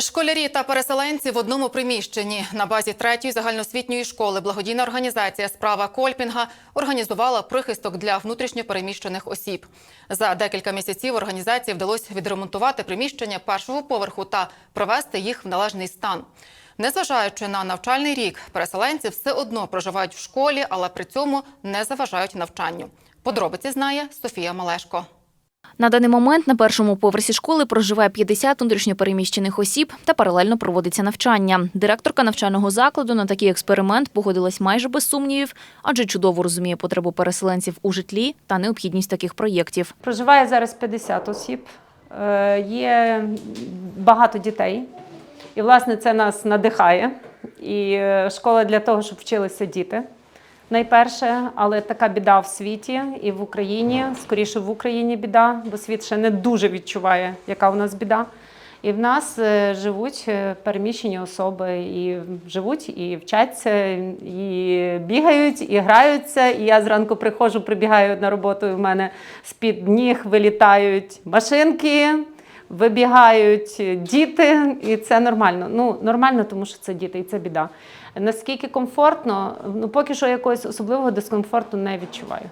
Школярі та переселенці в одному приміщенні на базі третьої загальноосвітньої школи благодійна організація Справа Кольпінга організувала прихисток для внутрішньопереміщених осіб. За декілька місяців організації вдалося відремонтувати приміщення першого поверху та привести їх в належний стан. Незважаючи на навчальний рік, переселенці все одно проживають в школі, але при цьому не заважають навчанню. Подробиці знає Софія Малешко. На даний момент на першому поверсі школи проживає 50 внутрішньопереміщених осіб та паралельно проводиться навчання. Директорка навчального закладу на такий експеримент погодилась майже без сумнівів, адже чудово розуміє потребу переселенців у житлі та необхідність таких проєктів. Проживає зараз 50 осіб, Е, є багато дітей. І, власне, це нас надихає. І е, школа для того, щоб вчилися діти. Найперше, але така біда в світі і в Україні, скоріше в Україні біда, бо світ ще не дуже відчуває, яка у нас біда. І в нас е, живуть е, переміщені особи, і живуть, і вчаться, і бігають, і граються. І я зранку приходжу, прибігаю на роботу, і в мене з-під ніг вилітають машинки, вибігають діти, і це нормально. Ну, нормально, тому що це діти, і це біда. Наскільки комфортно, ну поки що якогось особливого дискомфорту не відчуваю.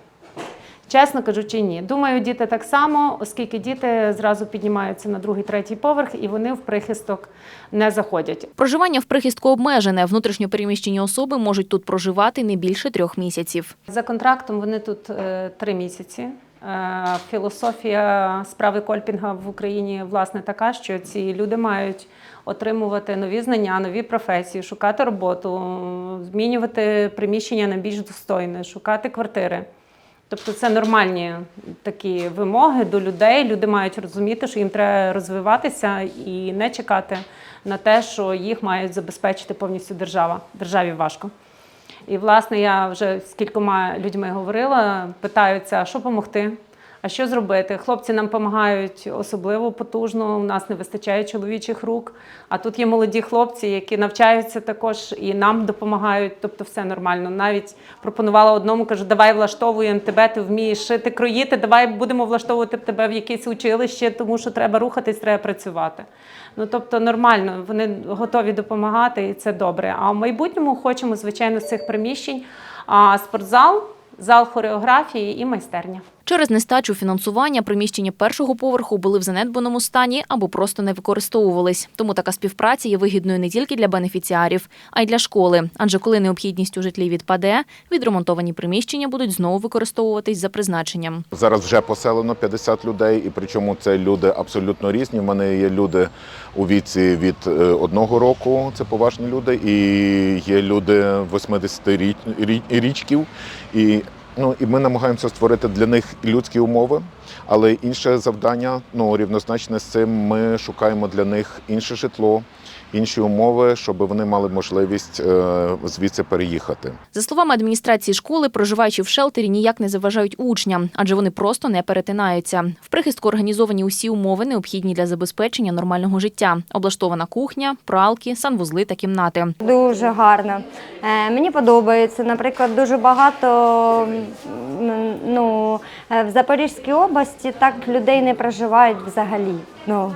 Чесно кажучи, ні. Думаю, діти так само, оскільки діти зразу піднімаються на другий, третій поверх і вони в прихисток не заходять. Проживання в прихистку обмежене. Внутрішньопереміщені особи можуть тут проживати не більше трьох місяців. За контрактом вони тут е, три місяці. Е, Філософія справи Кольпінга в Україні власне така, що ці люди мають отримувати нові знання, нові професії, шукати роботу, змінювати приміщення на більш достойне, шукати квартири. Тобто це нормальні такі вимоги до людей. Люди мають розуміти, що їм треба розвиватися і не чекати на те, що їх мають забезпечити повністю держава. Державі важко. І, власне, я вже з кількома людьми говорила, питаються, що допомогти, а що зробити. Хлопці нам допомагають особливо потужно, у нас не вистачає чоловічих рук. А тут є молоді хлопці, які навчаються також і нам допомагають, тобто все нормально. Навіть пропонувала одному, кажу, давай влаштовуємо тебе, ти вмієш шити, кроїти, давай будемо влаштовувати тебе в якесь училище, тому що треба рухатись, треба працювати. Ну тобто нормально, вони готові допомагати, і це добре. А в майбутньому хочемо, звичайно, з цих приміщень а, спортзал, зал хореографії і майстерня. Через нестачу фінансування приміщення першого поверху були в занедбаному стані або просто не використовувались. Тому така співпраця є вигідною не тільки для бенефіціарів, а й для школи. Адже коли необхідність у житлі відпаде, відремонтовані приміщення будуть знову використовуватись за призначенням. Зараз вже поселено 50 людей, і причому це люди абсолютно різні. У мене є люди у віці від е, одного року, це поважні люди, і є люди 80-річків. І, ну, і ми намагаємося створити для них людські умови. Але інше завдання, ну рівнозначне з цим, ми шукаємо для них інше житло, інші умови, щоб вони мали можливість е, звідси переїхати. За словами адміністрації школи, проживаючи в шелтері, ніяк не заважають учням, адже вони просто не перетинаються. В прихистку організовані усі умови, необхідні для забезпечення нормального життя: облаштована кухня, пралки, санвузли та кімнати. Дуже гарно. Е, мені подобається. Наприклад, дуже багато ну, е, в Запорізькій області так людей не проживають взагалі. Ну,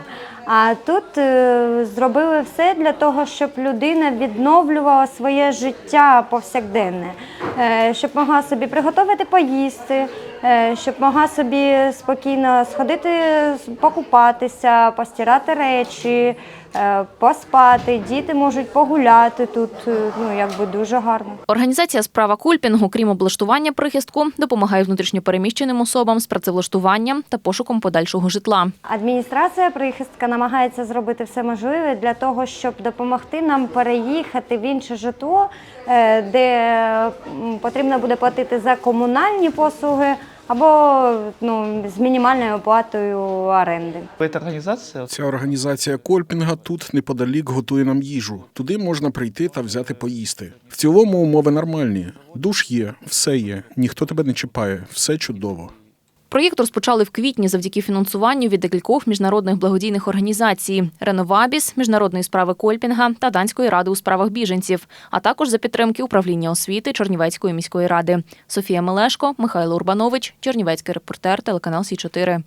а тут е, зробили все для того, щоб людина відновлювала своє життя повсякденне, е, щоб могла собі приготувати поїсти, е, щоб могла собі спокійно сходити покупатися, постирати речі, поспати. Діти можуть погуляти тут. е, Ну якби дуже гарно. Організація справа кульпінгу, крім облаштування прихистку, допомагає внутрішньопереміщеним особам з працевлаштуванням та пошуком подальшого житла. Адміністрація прихистка намагається зробити все можливе для того, щоб допомогти нам переїхати в інше житло, е, де потрібно буде платити за комунальні послуги або ну, з мінімальною оплатою оренди. Эта організація Ця організація Кольпінга тут неподалік готує нам їжу. Туди можна прийти та взяти поїсти. В цілому умови нормальні. Душ є, все є, ніхто тебе не чіпає, все чудово. Проєкт розпочали в квітні завдяки фінансуванню від декількох міжнародних благодійних організацій Реновабіс, міжнародної справи Кольпінга та Данської ради у справах біженців, а також за підтримки управління освіти Чернівецької міської ради. Софія Мелешко, Михайло Урбанович, Чернівецький репортер, телеканал Сі 4